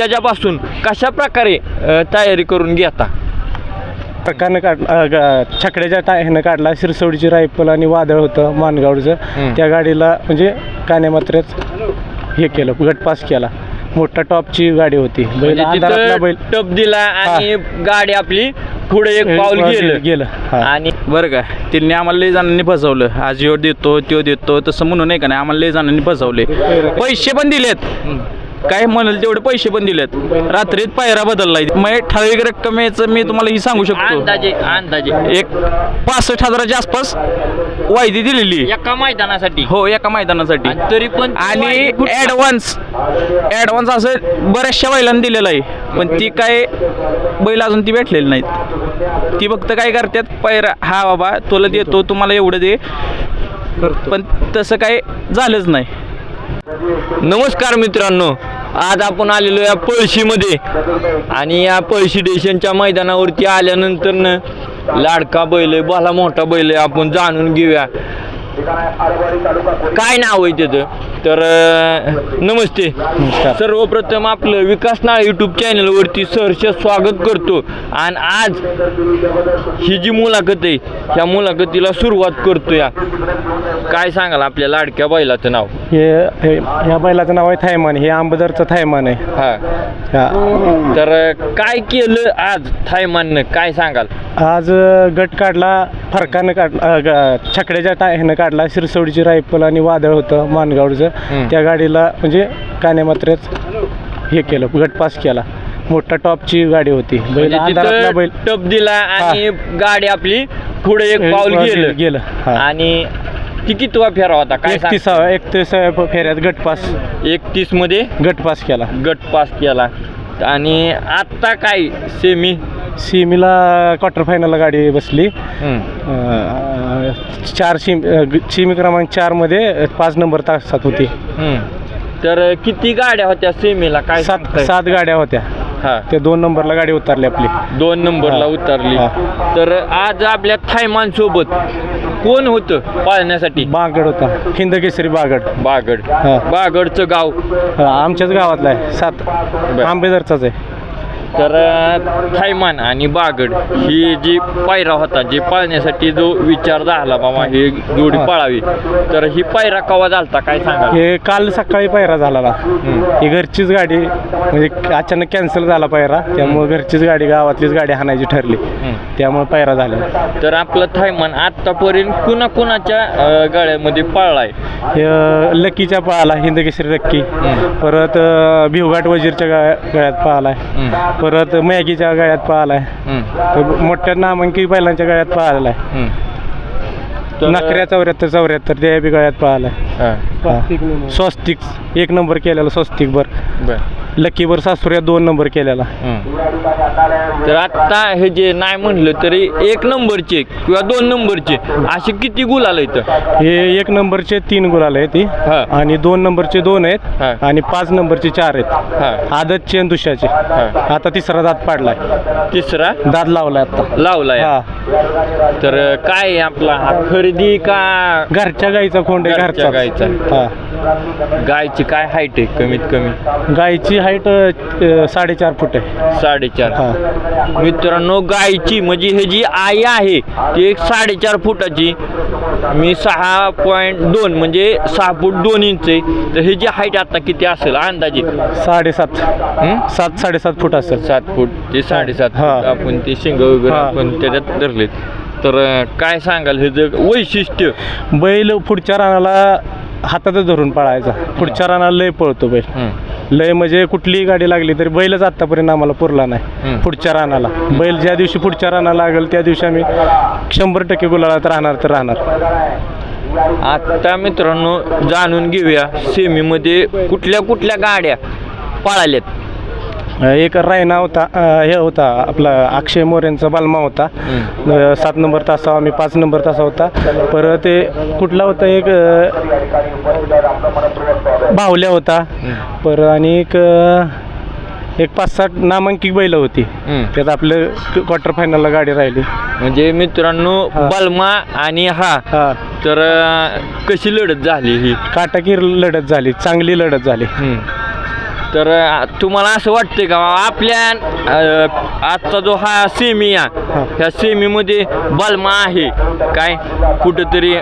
त्याच्यापासून कशा प्रकारे तयारी करून घेता प्रकारनं काढ छकड्याच्या टायनं काढला शिरसोडीची रायफल आणि वादळ होतं मानगावचं. त्या गाडीला म्हणजे कान्यामात्रेच हे केलं गटपास केला. मोठा टॉपची गाडी होती. बैल म्हणजे बैल. टप दिला आणि गाडी आपली पुढे एक पाऊल गेलं. गेलं. आणि बरं का त्यांनी आम्हाला लय जणांनी फसवलं. आज ह्यो देतो त्यो देतो तसं म्हणून नाही का नाही आम्हाला लय जणांनी फसवले. पैसे पण दिलेत. काय म्हणाल तेवढे पैसे पण दिलेत. रात्रीत पायरा बदललाय. मग ठराविक रक्कमेचं मी तुम्हाला ही सांगू शकतो. अंदाजे अंदाजे. एक पासष्ट हजाराच्या आसपास वायदी दिलेली. एका मैदानासाठी. हो एका मैदानासाठी. आणि तरी पण आणि ॲडव्हान्स ॲडव्हान्स असं बऱ्याचशा बैलांना दिलेलं आहे. पण ती काय बैल अजून ती भेटलेली नाहीत. ती फक्त काय करतात पैरा हा बाबा तुला देतो तुम्हाला एवढं दे. पण तसं काय झालंच नाही. नमस्कार मित्रांनो आज आपण आलेलो या पळशीमध्ये. आणि या पळशी स्टेशनच्या मैदानावरती आल्यानंतर न लाडका बैल आहे भला मोठा बैल आहे आपण जाणून घेऊया. काय नाव आहे त्याचं? तर नमस्ते. सर्वप्रथम आपलं विकास नाळ यूट्यूब चॅनलवरती सहर्ष स्वागत करतो. आणि आज ही जी मुलाखत आहे ह्या मुलाखतीला सुरुवात करतो या. काय सांगाल आपल्या लाडक्या बैलाचं नाव? हे ह्या बैलाचं नाव आहे थायमान. हे आंबदरचं थायमान आहे. हा. हा. तर काय केलं आज थायमाननं? काय सांगाल? आज गट काढला फरकानं काढ अ, ग- छकड्याच्या टायनं काढला. शिरसोडीची रायफल आणि वादळ होतं मानगावचं. हम्म. त्या गाडीला म्हणजे कान्यामात्रेच हे केलं गटपास केला. मोठा टॉपची गाडी होती. बैल म्हणजे अंधारातला बैल टप दिला आणि गाडी आपली पुढे एक पाऊल गेलं. गेलं. आणि ती कितवा फेरा होता? काय एकतीसाव्या एकतीसाव्या फेऱ्यात गटपास एकतीसमध्ये गटपास केला. गट पास केला. आणि आता काय सेमी सिमीला क्वार्टर फायनलला गाडी बसली. अ, चार सिम सिमी क्रमांक चारमध्ये पाच नंबर तासात होती. तर किती गाड्या होत्या सेमीला काय सात सांगताय? सात गाड्या होत्या. हा. ते दोन नंबरला गाडी उतरली आपली. दोन नंबरला हा. उतरली. हा. तर आज आपल्या थायमान सोबत कोण होतं पाळण्यासाठी? बागड होता. हिंद केसरी बागड. बागड. हा. बागडचं गाव. हा, आमच्याच गावातला आहे. सात. आंबेदरचाच आहे. तर थायमान आणि बागड ही जी पायरा होता जे पाळण्यासाठी जो विचार झाला बाबा हे जोडी. पाळावी. तर ही पायरा कवा झालता काय सांगा हे काल सकाळी पायरा झाला ही घरचीच गाडी म्हणजे अचानक कॅन्सल झाला पायरा त्यामुळे घरचीच गाडी गावातलीच गाडी हाणायची ठरली. त्यामुळे पायरा झाला. तर आपलं थायमान आतापर्यंत कुणा कुणाच्या अं, गळ्यामध्ये पाळलाय? हे लकीच्या पळाला हिंद केसरी लक्की परत भिवघाट वजीरच्या गळ्यात पळालाय. परत मॅगीच्या गळ्यात पळालाय तर मोठ्या नामांकी बैलांच्या गळ्यात तर- नकऱ्या चौऱ्याहत्तर चौऱ्याहत्तर त्या बी गळ्यात पळालाय. हा. स्वस्तिक एक नंबर केलेला स्वस्तिक बर. बर लकी बर सासुऱ्या दोन नंबर केलेला. तर आता हे जे नाही म्हणलं तरी एक नंबरचे किंवा दोन नंबरचे असे किती गुल आलं इथं? हे एक नंबरचे तीन गुलाल आहेत ती. हा. आणि दोन नंबरचे दोन हा. आहेत आणि पाच नंबरचे चार आहेत. आदतचे आणि दुसऱ्याचे हा. आता तिसरा दात पाडलाय. तिसरा? दात लावलाय आता. लावलाय. हा. तर काय आहे आपला? हा खरेदी का घरच्या गाईचा खोंड आहे घरच्या घरचा. गाईचा. हा. गायची काय हाईट आहे कमीत कमी? गाईची हाईट साडेचार फूट आहे. साडेचार. हा. मित्रांनो गायची म्हणजे हे जी आई आहे ती एक साडेचार फुटाची. मी सहा पॉईंट दोन म्हणजे सहा फूट दोन इंच आहे. तर हे जी हाईट आता किती असेल? अंदाजे? साडेसात. हं? सात साडेसात फूट असेल. सात फूट. ते साडेसात हा. फूट. आपण ते शिंग वगैरे हा. आपण त्याच्यात धरलेत. तर अं, काय सांगाल? हे जर वैशिष्ट्य? बैल पुढच्या रानाला हातातच धरून पळायचा. पुढच्या रानाला लय पळतो बैल. हं. लय म्हणजे कुठलीही गाडी लागली तरी बैलच आतापर्यंत आम्हाला पुरला नाही. पुढच्या रानाला. बैल ज्या दिवशी पुढच्या रानाला लागेल त्या दिवशी आम्ही शंभर टक्के गुलालात राहणार तर राहणार. आता मित्रांनो जाणून घेऊया सेमीमध्ये कुठल्या कुठल्या गाड्या पळाल्यात. एक रायना होता हे होता आपला अक्षय मोरेंचा बालमा होता. सात नंबर तासा आम्ही पाच नंबर तासा होता. परत ते कुठला होता एक बाहुल्या होता. परत आणि एक एक पाच सात नामांकित बैल होती. त्यात आपलं क्वार्टर फायनलला गाडी राहिली. म्हणजे मित्रांनो. बलमा आणि हा. हा. तर कशी लढत झाली ही? काटाकीर लढत झाली चांगली लढत झाली. तर तुम्हाला असं वाटतं का आपल्या आजचा जो हा सेमी या ह्या सेमीमध्ये बलमा आहे. काय? कुठंतरी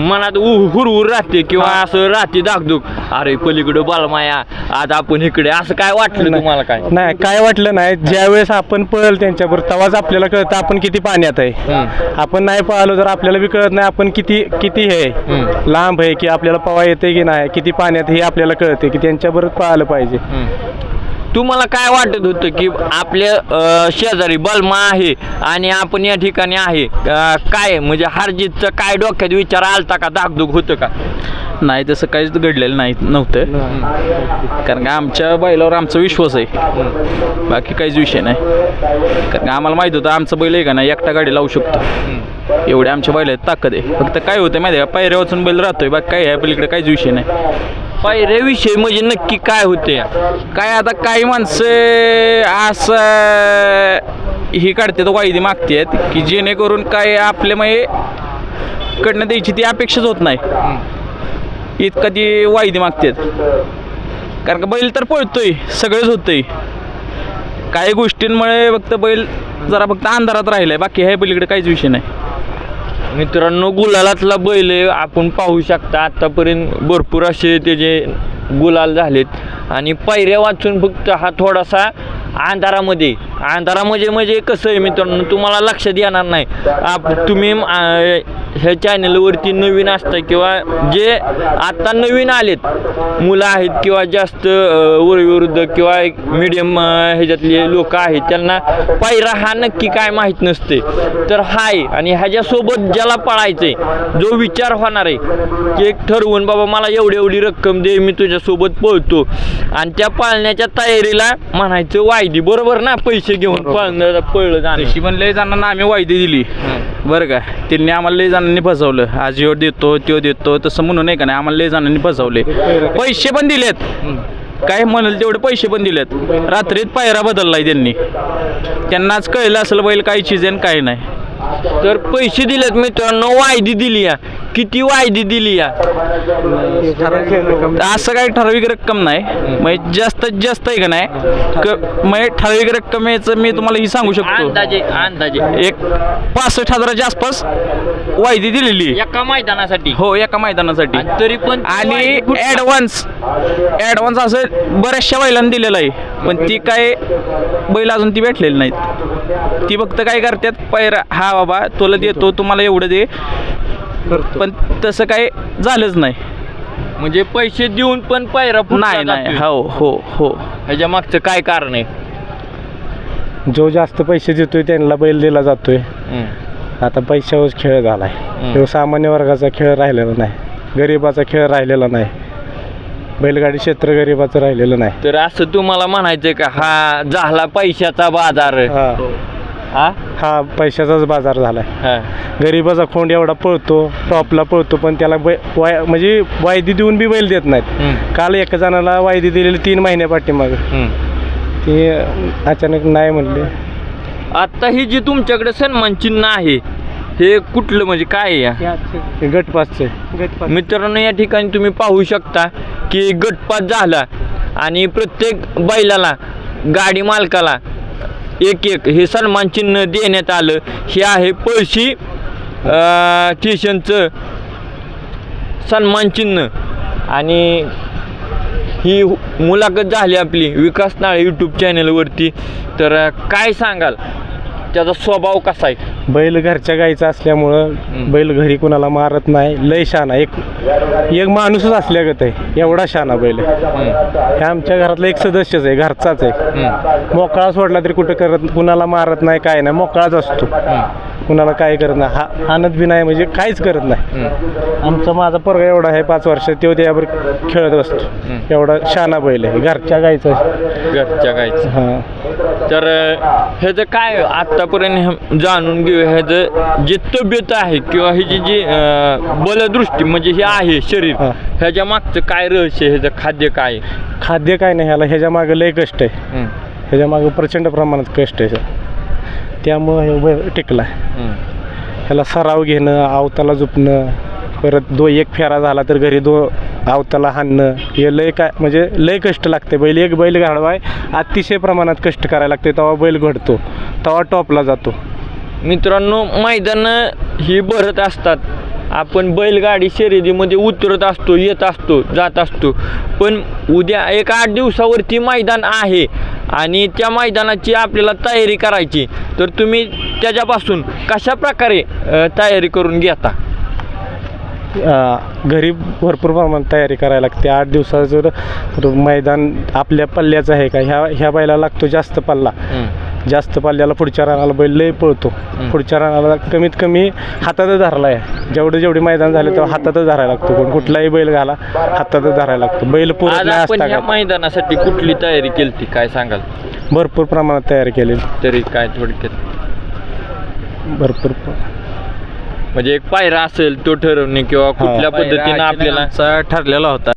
मनात हुरहुर राहते किंवा असं राहते दागदुग. अरे पलीकडं बलमा या. आज आपण इकडे असं काय वाटलं तुम्हाला काय? नाही काय वाटलं नाही. ज्यावेळेस आपण पळल त्यांच्याबरोबर तेव्हाच आपल्याला कळतं आपण किती पाण्यात आहे. आपण नाही पळालो तर आपल्याला बी कळत नाही आपण किती किती हे. लांब आहे की आपल्याला पवा येते की नाही किती पाण्यात हे आपल्याला कळते की त्यांच्याबरोबर पळालं पाहिजे. तुम्हाला काय वाटत होतं की आपल्या अ, शेजारी बलमा आहे आणि आपण या ठिकाणी आहे? अ, काय? म्हणजे हरजितचं काय डोक्यात विचार आलता का? दागदुग होतं का? नाही तसं काहीच घडलेलं नाही नव्हतं. कारण का आमच्या बैलावर आमचा विश्वास आहे. बाकी काहीच विषय नाही. कारण का आम्हाला माहीत होतं आमचं बैल आहे का नाही एकटा गाडी लावू शकतो. एवढे आमच्या बैलात ताकद आहे. फक्त काय होतं माहिती आहे का? पायऱ्या वाचून बैल राहतोय बाकी काय आहे पलीकडे काहीच विषय नाही. पायऱ्याविषयी म्हणजे नक्की काय होते काय आता काही माणसं असं ही काढतात वायदी मागतात की जेणेकरून काय आपल्या म्हणजे कडनं द्यायची ती अपेक्षाच होत नाही. इतका ती वायदी मागतात. कारण का बैल तर पळतोय सगळंच होतंय. काही गोष्टींमुळे फक्त बैल जरा फक्त अंधारात राहिलाय बाकी ह्या पलीकडे काहीच विषय नाही. मित्रांनो गुलालातला बैल आहे, आपण पाहू शकता आतापर्यंत भरपूर असे त्याचे गुलाल झालेत. आणि पायऱ्या वाचून फक्त हा थोडासा अंधारामध्ये अंधारामध्ये म्हणजे कसं आहे मित्रांनो तुम्हाला लक्षात येणार नाही. आप तुम्ही अं, ह्या चॅनलवरती नवीन असता किंवा जे आत्ता नवीन आलेत मुलं आहेत किंवा जास्त वयोवृद्ध किंवा मिडियम ह्याच्यातले लोक आहेत त्यांना पायरा हा नक्की काय माहीत नसते. तर हाय आणि ह्याच्यासोबत ज्याला पळायचंय जो विचार होणार आहे की एक ठरवून बाबा मला एवढी एवढी रक्कम दे मी तुझ्यासोबत पळतो. आणि त्या पाळण्याच्या तयारीला म्हणायचं वायदी बरोबर ना? पैसे घेऊन पळणं पळलं जाणं. लय जणांना आम्ही वायदे दिली. बरं का? त्यांनी आम्हाला लय जणांनी फसवलं. आज यो देतो त्यो देतो तसं म्हणून नाही का नाही? आम्हाला लय जणांनी फसवले. पैसे पण दिलेत. काय म्हणाल तेवढे पैसे पण दिलेत. रात्रीत पायरा बदललाय त्यांनी. त्यांना आज कळलं असेल बैल काय चीज आहे आणि काय नाही. तर पैसे दिलेत मित्रांनो वायदी दिली या. किती वायदी दिली या? असं काही ठराविक रक्कम नाही. म्हणजे जास्तीत जास्त आहे का नाही? म्हणजे ठराविक रक्कमेचं मी तुम्हाला ही सांगू शकतो. अंदाजे अंदाजे. एक पासष्ट हजाराच्या आसपास वायदी दिलेली. एका मैदानासाठी. हो एका मैदानासाठी. तरी पण आणि ॲडव्हान्स ॲडव्हान्स असं बऱ्याचशा बैलांना दिलेलं आहे. पण ती काय बैल अजून ती भेटलेली नाहीत. ती फक्त काय करतात पैरा हा बाबा तुला देतो तुम्हाला एवढं दे. पण तसं काय झालंच नाही. म्हणजे पैसे देऊन पण पायरा नाही. हो हो हो. ह्याच्या मागचं काय कारण आहे? जो जास्त पैसे देतोय त्यांना बैल दिला जातोय. आता पैशावर खेळ झालाय. तो सामान्य वर्गाचा खेळ राहिलेला नाही. गरिबाचा खेळ राहिलेला नाही. बैलगाडी क्षेत्र गरिबाचं राहिलेलं नाही. तर असं तुम्हाला म्हणायचं का हा झाला पैशाचा बाजार? हा. हा? हा पैशाचाच बाजार झालाय. हा. गरिबाचा खोंड एवढा पळतो टॉपला पळतो पण त्याला बै वाय म्हणजे वायदी देऊन बी बैल देत नाहीत. हम्म. काल एका जणाला वायदी दिलेली तीन महिन्या पाठीमाग. हम्म. ते अचानक नाही म्हणले. आता ही जी तुमच्याकडे सन्मान चिन्ह आहे हे कुठलं म्हणजे काय आहे या? गटपासचं. गटपास. मित्रांनो या ठिकाणी तुम्ही पाहू शकता की गटपात झाला आणि प्रत्येक बैलाला गाडी मालकाला एक एक हे सन्मान चिन्ह देण्यात आलं. हे आहे पळशी स्टेशनचं सन्मान चिन्ह. आणि ही मुलाखत झाली आपली विकास नाळे यूट्यूब चॅनलवरती तर अं, काय सांगाल? त्याचा स्वभाव कसा आहे? बैल घरच्या गाईचा असल्यामुळं बैल घरी कुणाला मारत नाही. लय शाना एक एक माणूसच असल्यागत आहे एवढा शाना बैल आहे. हे आमच्या घरातला एक सदस्यच आहे घरचाच आहे. मोकळा सोडला तरी कुठं करत कुणाला मारत नाही काय नाही. मोकळाच असतो. कुणाला काय करत नाही. हा हानत बी नाही म्हणजे काहीच करत नाही. आमचा माझा पोरगा एवढा आहे पाच वर्ष तो त्यावर खेळत असतो. एवढा शाना बैल आहे घरच्या गाईचा घरच्या गायचं हां. तर ह्याचं काय आत्तापर्यंत जाणून घेऊ ह्याचं जे तब्येत आहे किंवा ह्याची जी बलदृष्टी म्हणजे हे आहे शरीर. ह्याच्या मागचं काय रहस्य ह्याचं खाद्य काय? खाद्य काय नाही ह्याला. ह्याच्या मागं लय कष्ट आहे. ह्याच्या मागं प्रचंड प्रमाणात कष्ट आहे. सर त्यामुळं हे टिकला ह्याला सराव घेणं आवताला झुपणं परत दो एक फेरा झाला तर घरी दो आवताला हाणणं हे लय काय म्हणजे लय कष्ट लागते बैल एक बैल घडवाय अतिशय प्रमाणात कष्ट करायला लागते तेव्हा बैल घडतो. तेव्हा टॉपला जातो. मित्रांनो मैदान ही भरत असतात. आपण बैलगाडी शर्यतीमध्ये उतरत असतो येत असतो जात असतो. पण उद्या एक आठ दिवसावरती मैदान आहे आणि त्या मैदानाची आपल्याला तयारी करायची. तर तुम्ही त्याच्यापासून कशा प्रकारे तयारी करून घेता? घरी भरपूर प्रमाणात तयारी करायला लागते. आठ दिवसाचं मैदान आपल्या पल्ल्याचं आहे का? ह्या ह्या बैला लागतो जास्त पल्ला. जास्त पल्ल्याला पुढच्या रानाला बैल लय पळतो. पुढच्या रानाला कमीत कमी हातातच धरला आहे जेवढे जेवढे मैदान झाले तेव्हा हातातच धरायला लागतो कोण. कुठलाही बैल घाला हातातच धरायला लागतो. बैल आज आपण ह्या का? मैदानासाठी कुठली तयारी केली काय सांगाल? भरपूर प्रमाणात तयारी केलेली तरी काय थोडक्यात? भरपूर. प्र- म्हणजे एक पायरा असेल तो ठरवणे किंवा कुठल्या पद्धतीनं आपल्याला ठरलेला होता.